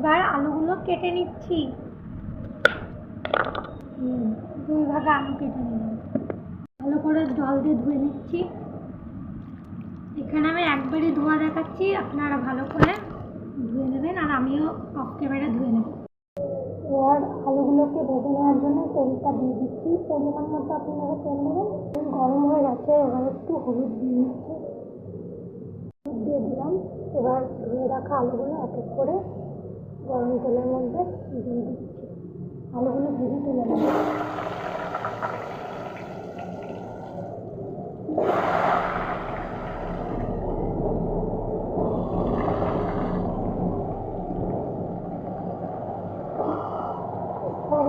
এবার আলুগুলো কেটে নিচ্ছি। দুই ভাগে আলু কেটে নিলাম। ভালো করে জল দিয়ে ধুয়ে নিচ্ছি। এখানে আমি একবারই ধোয়া দেখাচ্ছি, আপনারা ভালো করে ধুয়ে নেবেন আর আমিও অফ ধুয়ে নেব। এবার আলুগুলোকে ভেজে নেওয়ার জন্য তেলটা দিয়ে দিচ্ছি। পরিমাণ মতো আপনারা তেল নেবেন। গরম হয়ে গেছে, এবার একটু হলুদ দিয়ে নিচ্ছি হলুদ দিয়ে দিলাম। এবার ধুয়ে রাখা আলুগুলো এক এক করে গরম তেলের মধ্যে দিয়ে দিচ্ছি আলুগুলো ভেজে তুলে নেব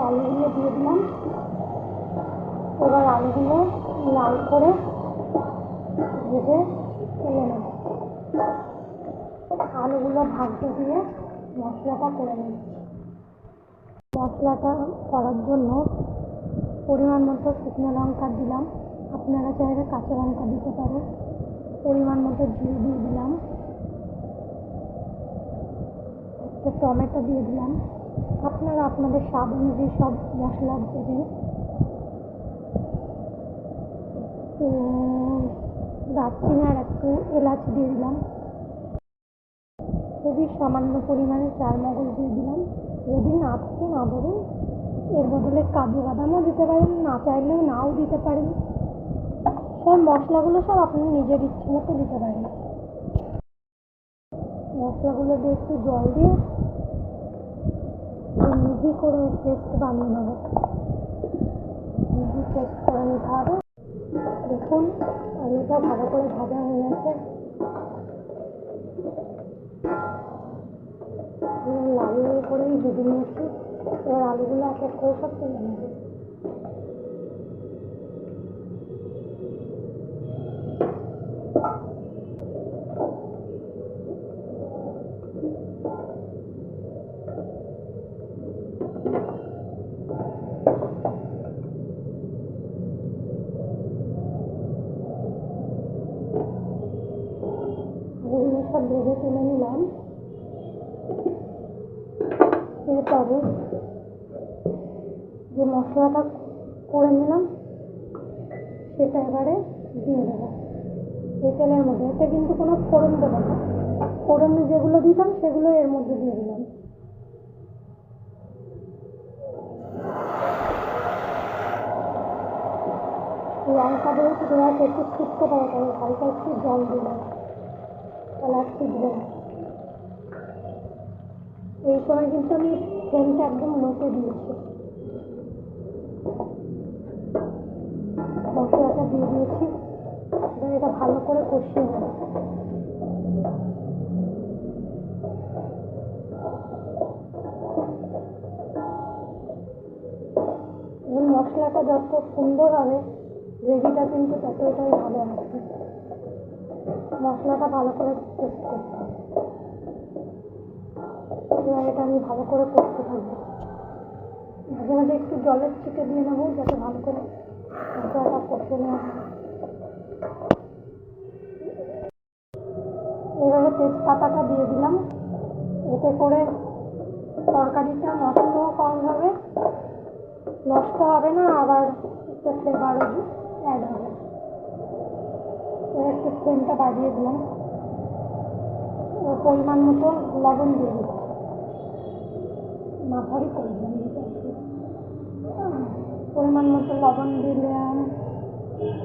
আলুগুলো দিয়ে দিলাম। এবার আলুগুলো লাল করে ভেজে তুলে নেব। আলুগুলো ভাজতে দিয়ে মশলাটা করে নিচ্ছি মশলাটা করার জন্য পরিমাণ মতো শুকনো লঙ্কা দিলাম। আপনারা চাইলে কাঁচা লঙ্কা দিতে পারেন। পরিমাণ মতো জিরে দিয়ে দিলাম। একটা টমেটো দিয়ে দিলাম। আপনারা আপনাদের স্বাদ অনুযায়ী সব মশলা দেবেন। তো দারচিনি আর একটু এলাচ দিয়ে দিলাম। খুবই সামান্য পরিমাণে চার মগজ দিয়ে দিলাম। যদি না থাকে না দেবেন এর বদলে কাজু বাদামও দিতে পারেন, না চাইলেও নাও দিতে পারেন। সব মশলাগুলো সব আপনি নিজের ইচ্ছে মতো দিতে পারেন। মশলাগুলো দিয়ে একটু জল দিয়ে মিহি করে পেস্ট বানিয়ে নেব। মিহি পেস্ট করে নিতে হবে। দেখুন আলুটা ভালো করে ভাজা হয়ে গেছে। লাল করেই ভেজে নিয়েছি এবার আলুগুলো এক এক করে সব তুলে নেব আলুগুলো সব ভেজে তুলে নিলাম এরপরে যে মশলাটা করে নিলাম সেটা এবারে দিয়ে দেবো এই তেলের মধ্যে এতে কিন্তু কোনো ফোড়ন দেবো না ফোড়নে যেগুলো দিতাম সেগুলো এর মধ্যে দিয়ে দিলাম লঙ্কা দিয়েছি দেওয়া একটু শুকতে তাই হালকা একটু জল দিলাম তাহলে আর এই সময় কিন্তু আমি ফ্লেমটা একদম লোতে দিয়েছি। মশলাটা দিয়ে দিয়েছি। এটা ভালো করে কষিয়ে নেব। মশলাটা যত সুন্দর হবে, গ্রেভিটা কিন্তু ততটাই ভালো আসবে। মশলাটা ভালো করে টেস্ট করতে হবে। এবার এটা আমি ভালো করে করতে থাকব। মাঝে মাঝে একটু জলের ছিটে দিয়ে নেব, যাতে ভালো করে মশলাটা কষে নেওয়া হয়। এবারে তেজপাতাটা দিয়ে দিলাম। এতে করে তরকারিটা নষ্টও কম হবে, নষ্ট হবে না, আবার একটা ফ্লেভারও অ্যাড হবে। একটু ফ্লেমটা বাড়িয়ে দিলাম। পরিমাণ মতো লবণ দিয়ে দিচ্ছি মাথারই পরিমাণ দিতে হবে। পরিমাণ মতো লবণ দিলাম,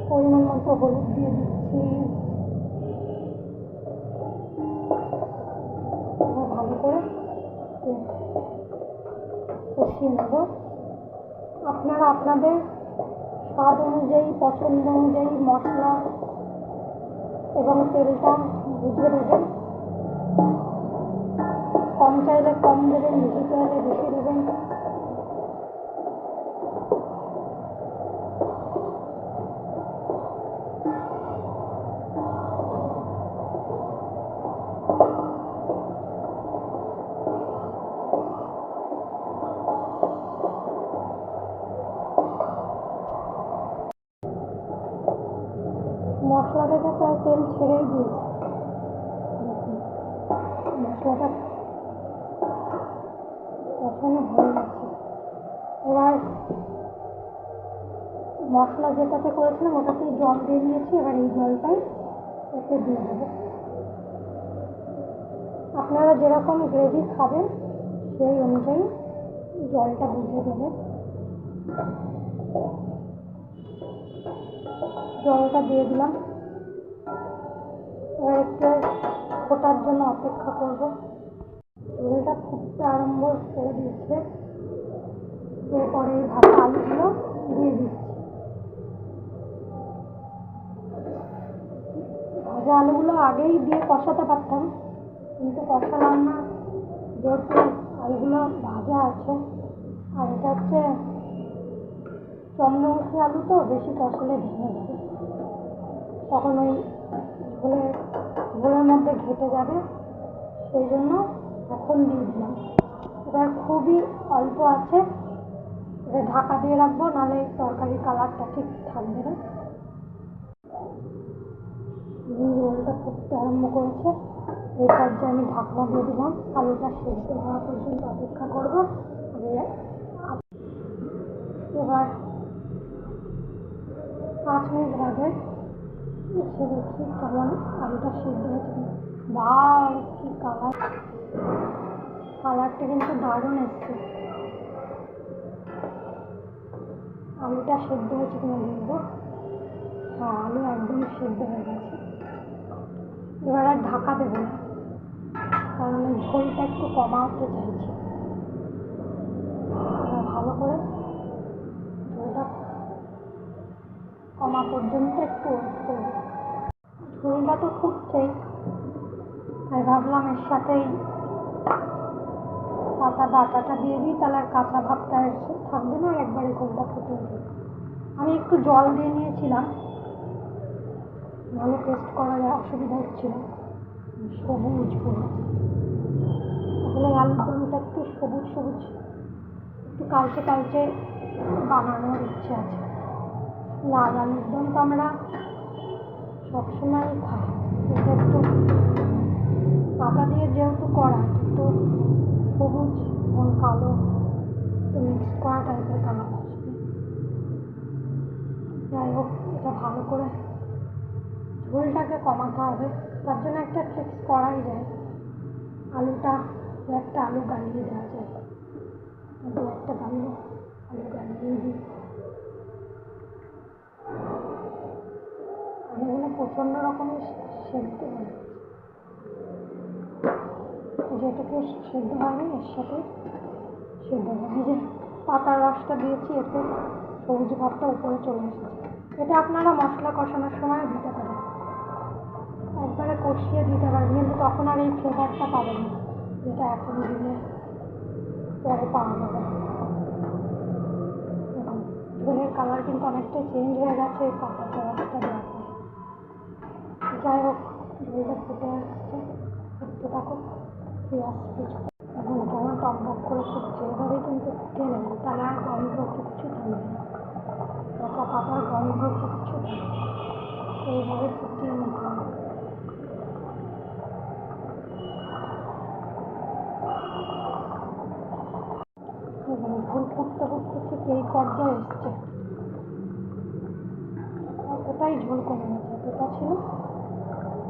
পরিমাণ মতো হলুদ দিয়ে দিচ্ছি। ভালো করে কষিয়ে নেব। আপনারা আপনাদের স্বাদ অনুযায়ী, পছন্দ অনুযায়ী মশলা এবং তেলটা বুঝে দেবেন কম চাইলে কম দেবেন বেশি চাইলে বেশি দেবেন মশলা থেকে প্রায় তেল ছেড়েই দিয়েছে দেখুন, মশলাটা মশলা যেটাতে করেছিলাম ওটাতে জল দিয়ে দিয়েছি, এবার এই জলটাই এতে দিয়ে দেবো। আপনারা যেরকম গ্রেভি খাবেন, সেই অনুযায়ী জলটা বুঝে দেবেন। জলটা দিয়ে দিলাম। এবার একটু ফোটার জন্য অপেক্ষা করব। ঝোলটা ফুটতে আরম্ভ করে দিয়েছে। এরপরে ভাজা আলুগুলো দিয়ে দিচ্ছি। ভাজা আলুগুলো আগেই দিয়ে কষাতে পারতাম, কিন্তু কষালাম না। যেহেতু আলুগুলো ভাজা আছে, আর এটা হচ্ছে চন্দ্রমুখী আলু তো, বেশি কষালে ভেঙে যাবে। তখন ওই ঝোলের ঝোলের মধ্যে ঘেটে যাবে, সেই জন্য এখন দিয়ে দিলাম। এবার খুবই অল্প আছে ঢাকা দিয়ে রাখব, নাহলে তরকারির কালারটা ঠিক থাকবে না। ঝোলটা ফুটতে আরম্ভ করেছে। এই পর্যায়ে আমি ঢাকনা দিয়ে দিলাম। আলুটা সেদ্ধ হওয়া পর্যন্ত অপেক্ষা করব। এবার পাঁচ মিনিট বাদে এসে দেখি কেমন আলুটা সেদ্ধ হয়েছে। বাহ, কি কালার কালারটা কিন্তু দারুণ এসছে। আলুটা সেদ্ধ হয়েছে কিনা দেখব হ্যাঁ আলু একদম সেদ্ধ হয়ে গেছে। এবার আর ঢাকা দেবো না। কারণ ঝোলটা একটু কমাতে চাইছি। ভালো করে ঝোলটা কমা পর্যন্ত একটু ঝোলটা তো ফুটছেই তাই ভাবলাম এর সাথেই কাঁচা বাটাটা দিয়ে দিই, তাহলে আর কাঁচা ভাবটা থাকবে না, আর একবারে ঝোলটা ফুটে আমি একটু জল দিয়ে নিয়েছিলাম। ভালো টেস্ট করা যায় অসুবিধা হচ্ছিল সবুজ পুরো আসলে আলুর দমটা একটু সবুজ সবুজ। একটু কালচে কালচে বানানোর ইচ্ছে আছে। লাল আলুর দম তো আমরা সবসময় খাই। এটা একটু পাতা দিয়ে যেহেতু করা একটু সবুজ এবং কালো একটু মিক্স করা টাইপের কালার আসবে। যাই হোক, এটা ভালো করে ঝোলটাকে কমাতে হবে। তার জন্য একটা ট্রিক্স করাই যায়। আলুটা, একটা আলু গালিয়ে দেওয়া যায়। দু একটা গালু আলু গালিয়ে দিই। আলুগুলো প্রচণ্ড রকমের সেদ্ধ হয় যেটুকু সেদ্ধ হয়নি, এর সাথে সেদ্ধ হয় এই যে পাতার রসটা দিয়েছি, এতে সবুজ ভাবটা উপরে চলে এসেছে। এটা আপনারা মশলা কষানোর সময় দিতে পারেন। একবারে কষিয়ে দিতে পারেন, কিন্তু তখন আর এই ফ্লেভারটা পাবেন না। যেটা এখন দিলে পরে পাওয়া যাবে ঝোলের কালার কিন্তু অনেকটা চেঞ্জ হয়ে গেছে, এই পাতার রসটা দেওয়ার যাই হোক ঝোলটা ফুটে আসছে, ফুটতে থাকুক পেঁয়াজ কিছু এখন কেমন টক বক করে ফুটছে এভাবেই কিন্তু ফুটিয়ে নেবেন তাহলে আর গন্ধ কিচ্ছু থাকবে না। কাঁচা পাতার গন্ধ কিচ্ছু থাকবে। এইভাবে ফুটিয়ে নিতে হবে এবং ঝোল ফুটতে ফুটতে ঠিক এই পর্যায়ে এসছে। এতটাই ঝোল কমে গেছে। এতটা ছিল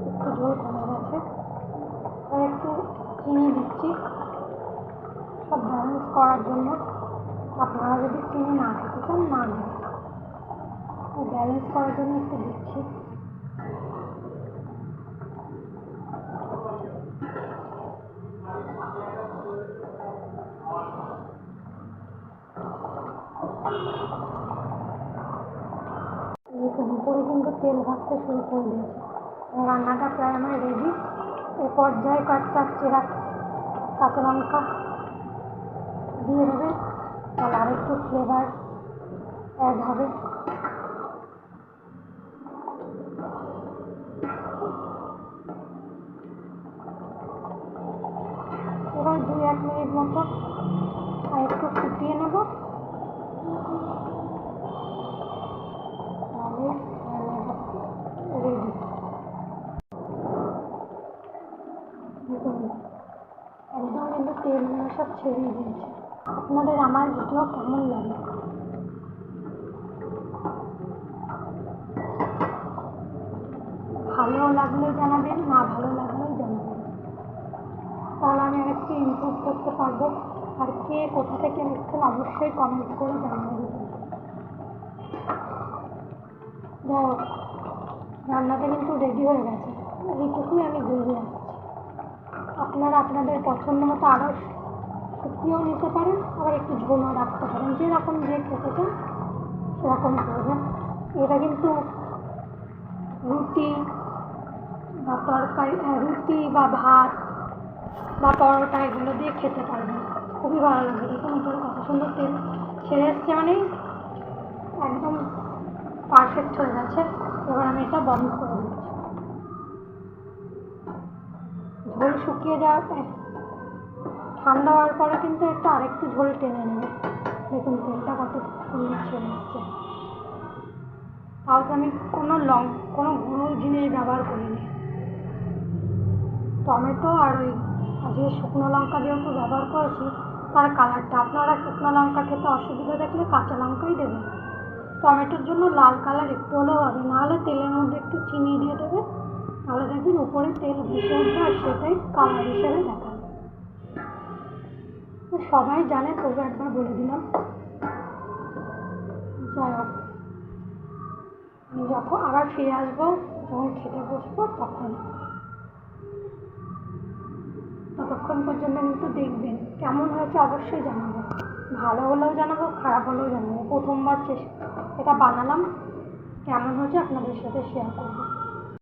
একটু ঝোল কমে গেছে। আর একটু চিনি দিচ্ছি। সব ব্যালেন্স করার জন্য। আপনারা যদি চিনি না খেতে চান, না ব্যালেন্স করার জন্য একটু দিচ্ছি। দেখুন উপরে কিন্তু তেল ভাজতে শুরু করে দিয়েছে। রান্নাটা প্রায় আমার রেডি এ পর্যায়ে কয়েকটা চেরা কাঁচা লঙ্কা দিয়ে দেবে। তাহলে আরেকটু ফ্লেভার অ্যাড হবে। এবার দুই এক মিনিট মতো আর একটু ফুটিয়ে নেব। একদম কিন্তু তেল সব ছেড়ে দিয়েছে আপনাদের আমার ভিডিও কেমন লাগে? ভালো লাগলে জানাবেন, না ভালো লাগলেও জানাবেন। তাহলে আমি আর আরেকটু ইম্প্রুভ করতে পারব। আর কে কোথা থেকে নিচ্ছেন অবশ্যই কমেন্ট করে জানিয়ে দেবেন রান্নাটা কিন্তু রেডি হয়ে গেছে। এইটুকুই আমি বুঝে আসছি আপনারা আপনাদের পছন্দ মতো আরও শুকিয়েও নিতে পারেন আবার একটু ঝোলও রাখতে পারেন। যেরকম যে খেতে চান সেরকম করবেন। এটা কিন্তু রুটি বা তরকারি আহ, রুটি বা ভাত বা পরোটা এগুলো দিয়ে খেতে পারবেন। খুবই ভালো লাগে দেখুন উপরে কত সুন্দর তেল ছেড়ে এসছে মানেই একদম পারফেক্ট হয়ে গেছে। এবার আমি এটা বন্ধ করে দিচ্ছি। ঝোল শুকিয়ে যাওয়ার ঠান্ডা হওয়ার পরে কিন্তু একটা আরেকটু ঝোল টেনে নেবে। দেখুন তেলটা কত সুন্দর ছেড়ে এসছে। তাও আমি কোনো লং, কোনো গুঁড়ো জিনিস ব্যবহার করিনি। টমেটো আর ওই যে শুকনো লঙ্কা যেহেতু ব্যবহার করেছি তার কালারটা আপনারা শুকনো লঙ্কা খেতে অসুবিধা দেখলে কাঁচা লঙ্কাই দেবেন। টমেটোর জন্য লাল কালার একটু হলেও হবে, নাহলে তেলের মধ্যে একটু চিনি দিয়ে দেবে তাহলে দেখবেন উপরে তেল ভেসে উঠবে আর সেটাই কালার হিসেবে দেখাবে। তো সবাই জানে, তবু একবার বলে দিলাম। যাই হোক, আমি যখন আবার ফিরে আসব, যখন খেতে বসবো তখন। ততক্ষণ পর্যন্ত কিন্তু দেখবেন। কেমন হয়েছে অবশ্যই জানাব। ভালো হলেও জানাব, খারাপ হলেও জানাব। প্রথমবার চেষ্টা এটা বানালাম। কেমন হয়েছে আপনাদের সাথে শেয়ার করব।